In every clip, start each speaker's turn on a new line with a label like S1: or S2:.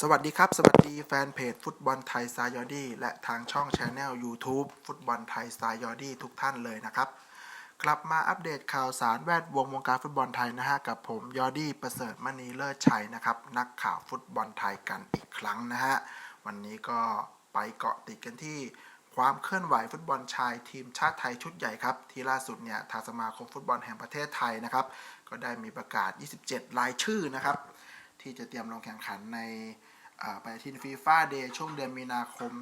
S1: สวัสดีครับ สวัสดีแฟนเพจฟุตบอลไทยซายอดี้และทางช่องช anel YouTube ฟุตบอลไทยซายอดี้ทุกท่านเลยนะครับ กลับมาอัปเดตข่าวสารแวดวงวงการฟุตบอลไทยนะฮะ กับผมยอดี้ประเสริฐมณีเลิศชัยนะครับ นักข่าวฟุตบอลไทยกันอีกครั้งนะฮะ วันนี้ก็ไปเกาะติดกันที่ความเคลื่อนไหวฟุตบอลชายทีมชาติไทยชุดใหญ่ครับ ที่ล่าสุดเนี่ยทางสมาคมฟุตบอลแห่งประเทศไทยนะครับก็ได้มีประกาศ 27 รายชื่อนะครับ ที่จะเตรียมลงแข่งขันในปฏิทินฟีฟ่าเดย์ช่วงเดือนมีนาคม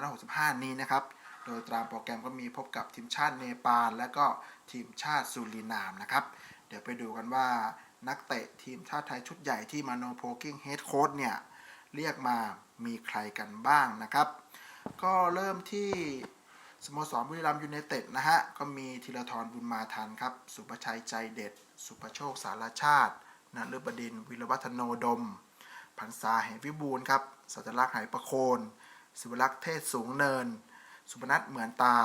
S1: 2565 นี้นะครับ โดยตามโปรแกรมก็มีพบกับทีมชาติเนปาล และก็ทีมชาติสุรินามนะครับ เดี๋ยวไปดูกันว่านักเตะทีมชาติไทยชุดใหญ่ที่มาโนโพกิ้งเฮดโค้ชเนี่ย เรียกมามีใครกันบ้างนะครับ ก็เริ่มที่สโมสรบุรีรัมย์ยูไนเต็ดนะฮะ ก็มีธีรทรบุญมาทันครับ สุประชัยใจเด็ด สุประโชคสารชาติ นฤบดินวิรวัฒโนดมพันษาเหวิบูลครับสัจลักษณ์ไหประโคน ศิวลักษ์เทศสูงเนิน สุพนัทเหมือนตา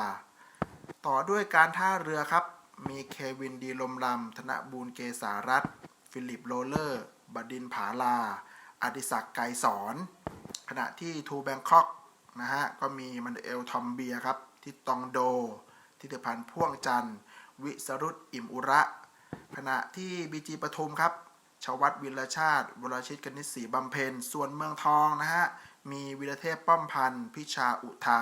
S1: ต่อด้วยการท่าเรือครับ มีเควินดีลมลำธนบูรเกษารัตฟิลิปโรเลอร์ บดินผาลา อดิศักย์ไกรสอนขณะที่ทูแบงคอกนะฮะ ก็มีมันเอลทอมเบียครับทิตตองโด ทิติพันธ์พ่วงจันทร์ วิสรุตอิ่มอุระ ขณะที่บีจีปทุมครับ ชวัตวิรชาติ วรชิตกนิษฐีบำเพ็ญ ส่วนเมืองทองนะฮะ มีวิรเทพป้อมพันธ์ พิชาอุทา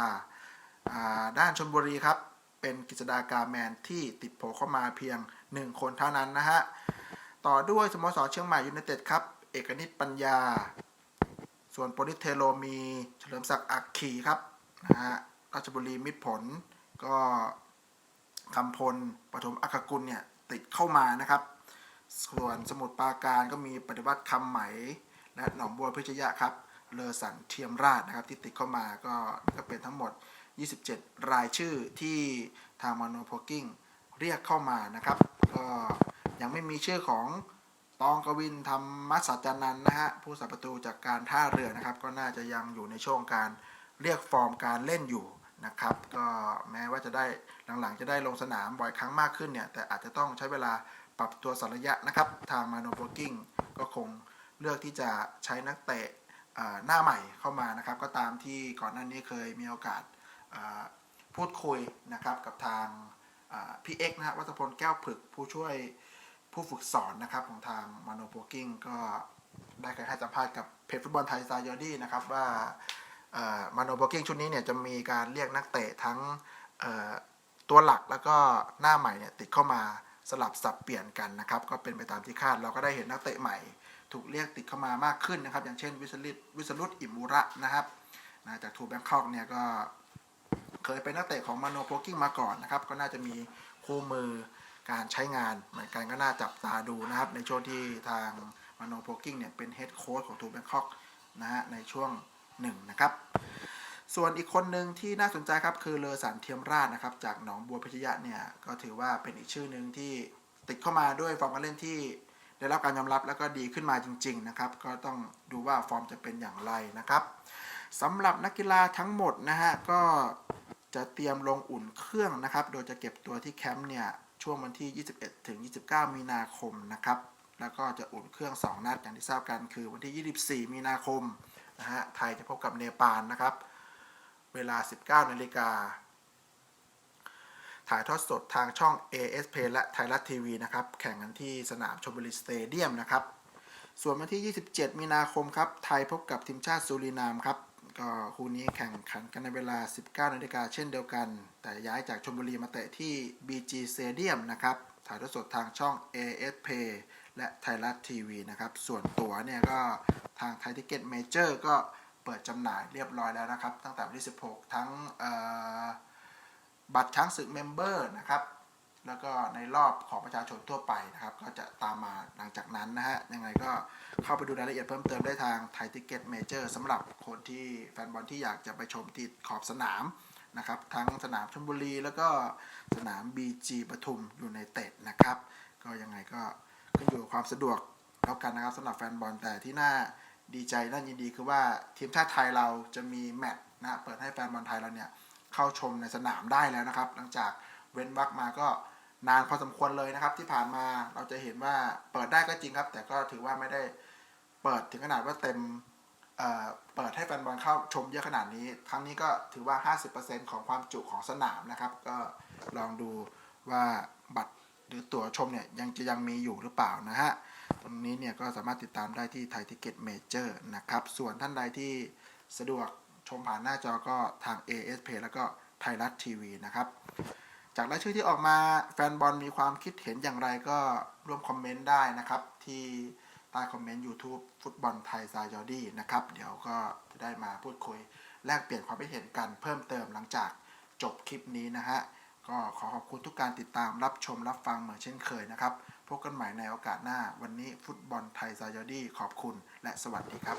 S1: ด้านชนบุรีครับ เป็นกิจดากาแมนที่ติดโผเข้ามาเพียง 1 คนเท่านั้นนะฮะ ต่อด้วยสโมสรเชียงใหม่ยูไนเต็ดครับ เอกนิตปัญญา ส่วนโปลิเทโลมี เฉลิมศักดิ์อักขีครับนะฮะ ราชบุรีมิตรผลก็คำพลปฐมอัครกุลเนี่ยติดเข้ามานะครับ ส่วนสมุทรปราการก็มีปฏิวัติคำไหม และหนองบัวพิชยะครับเลอสันเทียมราชนะครับที่ติดเข้ามาก็ก็เป็นทั้งหมด 27 รายชื่อที่ทางมโนโพกิ้งเรียกเข้ามานะครับก็ยังไม่มีชื่อของตองกวินธรรมสัจจานันนะฮะผู้สัประตูจากการท่าเรือนะครับ ก็น่าจะยังอยู่ในช่วงการเรียกฟอร์มการเล่นอยู่นะครับก็แม้ว่าจะได้หลังๆ จะได้ลงสนามบ่อยครั้งมากขึ้นเนี่ยแต่อาจจะต้องใช้เวลา ปรับตัวสักระยะนะครับ ทางมาโนโพกิ้งก็คงเลือกที่จะใช้นักเตะหน้าใหม่เข้ามานะครับ ก็ตามที่ก่อนหน้านี้เคยมีโอกาสพูดคุยนะครับกับทางพี่เอ็กนะฮะวัฒพลแก้วผึกผู้ช่วยผู้ฝึกสอนนะครับของทางมาโนโปกิ้งก็ได้เคยให้สัมภาษณ์กับเพจฟุตบอลไทยซายอดี้นะครับว่ามาโนโปกิ้งชุดนี้เนี่ยจะมีการเรียกนักเตะทั้งตัวหลักแล้วก็หน้าใหม่เนี่ยติดเข้ามา สลับสับเปลี่ยนกันนะครับ ก็เป็นไปตามที่คาด เราก็ได้เห็นนักเตะใหม่ ถูกเรียกติดเข้ามามากขึ้นนะครับ อย่างเช่นวิสลิตวิสรุตอิมูระนะครับนะจากทูแบงคอกเนี่ยก็เคยเป็นนักเตะของมาโนโพกิ้งมาก่อนนะครับ ก็น่าจะมีคู่มือการใช้งานเหมือนกันก็น่าจับตาดูนะครับ ในช่วงที่ทางมาโนโพกิ้งเนี่ยเป็นเฮดโค้ชของทูแบงคอกนะฮะในช่วงหนึ่งนะครับ ส่วนอีกคนหนึ่งที่น่าสนใจครับคือเลอสันเทียมราชนะครับ จากหนองบัวพิชยะเนี่ยก็ถือว่าเป็นอีกชื่อหนึ่งที่ติดเข้ามาด้วยฟอร์มการเล่นที่ได้รับการยอมรับแล้วก็ดีขึ้นมาจริง ๆ นะครับ ก็ต้องดูว่าฟอร์มจะเป็นอย่างไรนะครับสำหรับนักกีฬาทั้งหมดนะฮะก็จะเตรียมลงอุ่นเครื่องนะครับ โดยจะเก็บตัวที่แคมป์เนี่ยช่วงวันที่ 21 ถึง 29 มีนาคมนะครับ แล้วก็จะอุ่นเครื่อง 2 นัดอย่างที่ทราบกันคือวันที่ 24 มีนาคมนะฮะไทยจะพบกับเนปาลนะครับ เวลา 19นาฬิกา ถ่ายทอดสดทางช่อง ASP และไทยรัฐทีวีนะครับ แข่งกันที่สนามชมบุรีสเตเดียมนะครับ ส่วนวันที่ 27 มีนาคมครับ ไทยพบกับทีมชาติสุรินามครับ ก็คู่นี้แข่งขันกันในเวลา 19นาฬิกาเช่นเดียวกัน แต่ย้ายจากชมบุรีมาเตะที่ BG Stadium นะครับ ถ่ายทอดสดทางช่อง ASP และไทยรัฐทีวีนะครับ ส่วนตั๋วเนี่ยก็ทางไทยทิเก็ตเมเจอร์ก็ เปิดจำหน่ายเรียบร้อยแล้วนะครับ ตั้งแต่วันที่ 16 ทั้งบัตรช้างศึกเมมเบอร์นะครับ แล้วก็ในรอบของประชาชนทั่วไปนะครับ ก็จะตามมาหลังจากนั้นนะฮะ ยังไงก็เข้าไปดูรายละเอียดเพิ่มเติมได้ทางไทยทิเก็ตเมเจอร์สำหรับคนที่แฟนบอลที่อยากจะไปชมที่ขอบสนามนะครับ ทั้งสนามชลบุรี แล้วก็สนาม BG ปทุมอยู่ในเตดนะครับ ก็ยังไงก็ขึ้นอยู่ความสะดวกแล้วกันนะครับสำหรับแฟนบอลแต่ที่น่า ดีใจน่ายินดีคือว่าทีมชาติไทยเราจะมีแมตช์นะเปิดให้แฟนบอลไทยเราเนี่ยเข้าชมในสนามได้แล้วนะครับ หลังจากเว้นวักมาก็นานพอสมควรเลยนะครับ ที่ผ่านมาเราจะเห็นว่าเปิดได้ก็จริงครับ แต่ก็ถือว่าไม่ได้เปิดถึงขนาดว่าเต็มเเปิดให้แฟนบอลเข้าชมเยอะขนาดนี้ ครั้งนี้ก็ถือว่า 50%ของความจุของสนามนะครับ ก็ลองดูว่าบัตรหรือตั๋วชมเนี่ยยังจะยังมีอยู่หรือเปล่านะฮะ ตรงนี้เนี่ยก็สามารถติดตามได้ที่ไทยทิเก็ตเมเจอร์นะครับ ส่วนท่านใดที่สะดวกชมผ่านหน้าจอก็ทาง AS Play แล้วก็ไทยรัฐทีวีนะครับ จากรายชื่อที่ออกมาแฟนบอลมีความคิดเห็นอย่างไรก็ร่วมคอมเมนต์ได้นะครับ ที่ใต้คอมเมนต์ YouTube ฟุตบอลไทยซายอดี้นะครับ เดี๋ยวก็จะได้มาพูดคุย แลกเปลี่ยนความคิดเห็นกันเพิ่มเติมหลังจากจบคลิปนี้นะฮะ ก็ขอขอบคุณทุกการติดตามรับชมรับฟังเหมือนเช่นเคยนะครับ พบกันใหม่ในโอกาสหน้า วันนี้ฟุตบอลไทยซายอดี้ขอบคุณและสวัสดีครับ